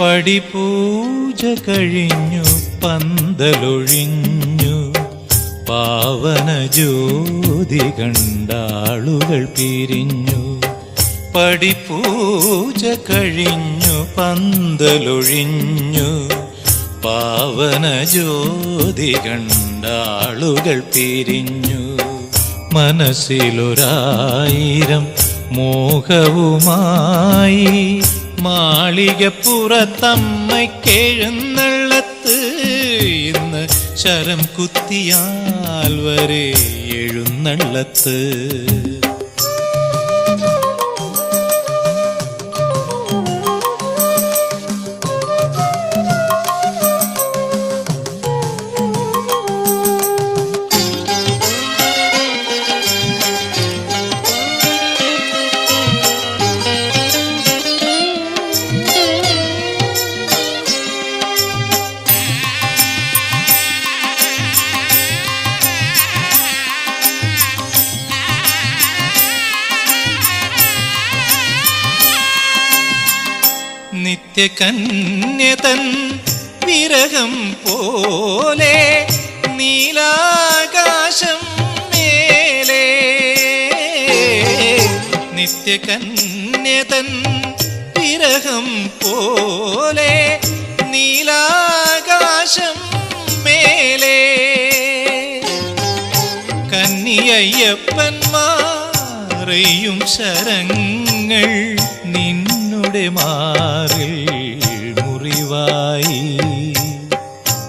പടിപൂജ കഴിഞ്ഞു പന്തലൊഴിഞ്ഞു. പാവന ജ്യോതി കണ്ടാളുകൾ പിരിഞ്ഞു. പടിപൂജ കഴിഞ്ഞു പന്തലൊഴിഞ്ഞു. പാവന ജ്യോതി കണ്ടാളുകൾ പിരിഞ്ഞു. മനസ്സിലൊരായിരം മോഹവുമായി മാളികപ്പുറത്തമ്മയ്ക്കെഴുന്നള്ളത്ത് ഇന്ന് ശരം കുത്തിയാൽ വരെ എഴുന്നള്ളത്ത്. നിത്യകന്യതൻ വിരഹം പോലെ നീലാകാശം മേലെ. നിത്യകന്യതൻ വിരഹം പോലെ നീലാകാശം മേലെ. കന്നിയയ്യപ്പന്മാരെയും ശരങ്ങൾ മാറിൽ മുറിവായി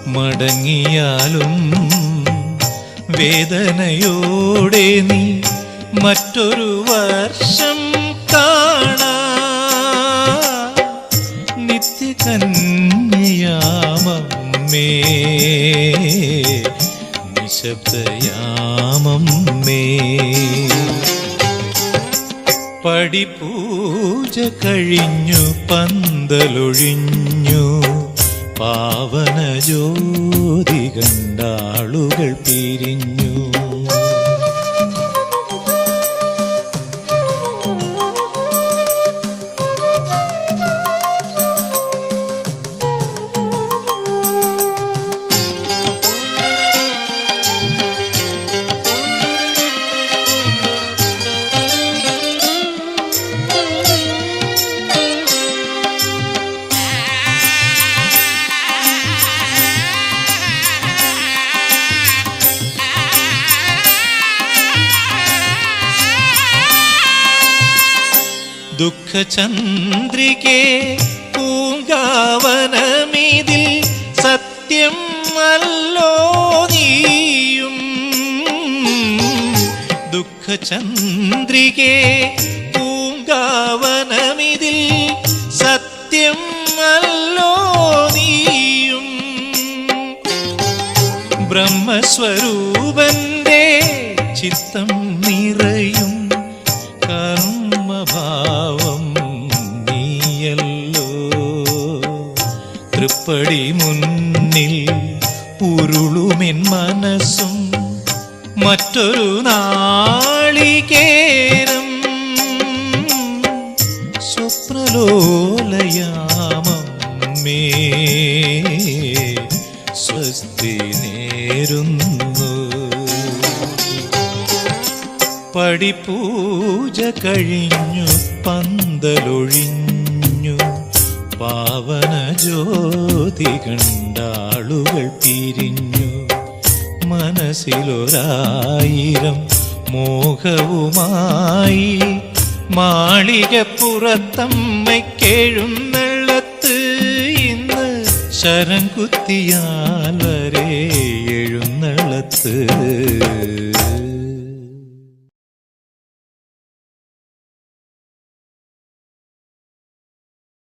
മടങ്ങിയാലും വേദനയോടെ നീ മറ്റൊരു വർഷം കാണാ. നിത്യകന്യാമമ്മേ നിശബ്ദയാമമ്മേ. പടിപൂജ കഴിഞ്ഞു പന്തലൊഴിഞ്ഞു പാവന ദുഃഖചന്ദ്രികെ പൂങ്കാവനമിതിൽ സത്യം അല്ലോ നീയും. ദുഃഖചന്ദ്രികേ പൂങ്കാവനമിതിൽ സത്യം അല്ലോ നീയും. ബ്രഹ്മസ്വരൂപന്റെ ചിത്തം മുന്നിൽ ഉരുളുമെൻ മനസ്സും മറ്റൊരു നാളികേരം. സ്വപ്നലോലയാമേ സ്വസ്തി നേരുന്നു. പടിപൂജ കഴിഞ്ഞു പന്തലൊഴിഞ്ഞു പാവന ജ്യോതി കണ്ടാളുകൾ പിരിഞ്ഞു. മനസ്സിലൊരായിരം മോഹവുമായി മാളികപ്പുറത്തമ്മയ്ക്കെഴുന്നള്ളത്ത് ഇന്ന് ശരം കുത്തിയാൽ വരെ എഴുന്നള്ളത്ത്.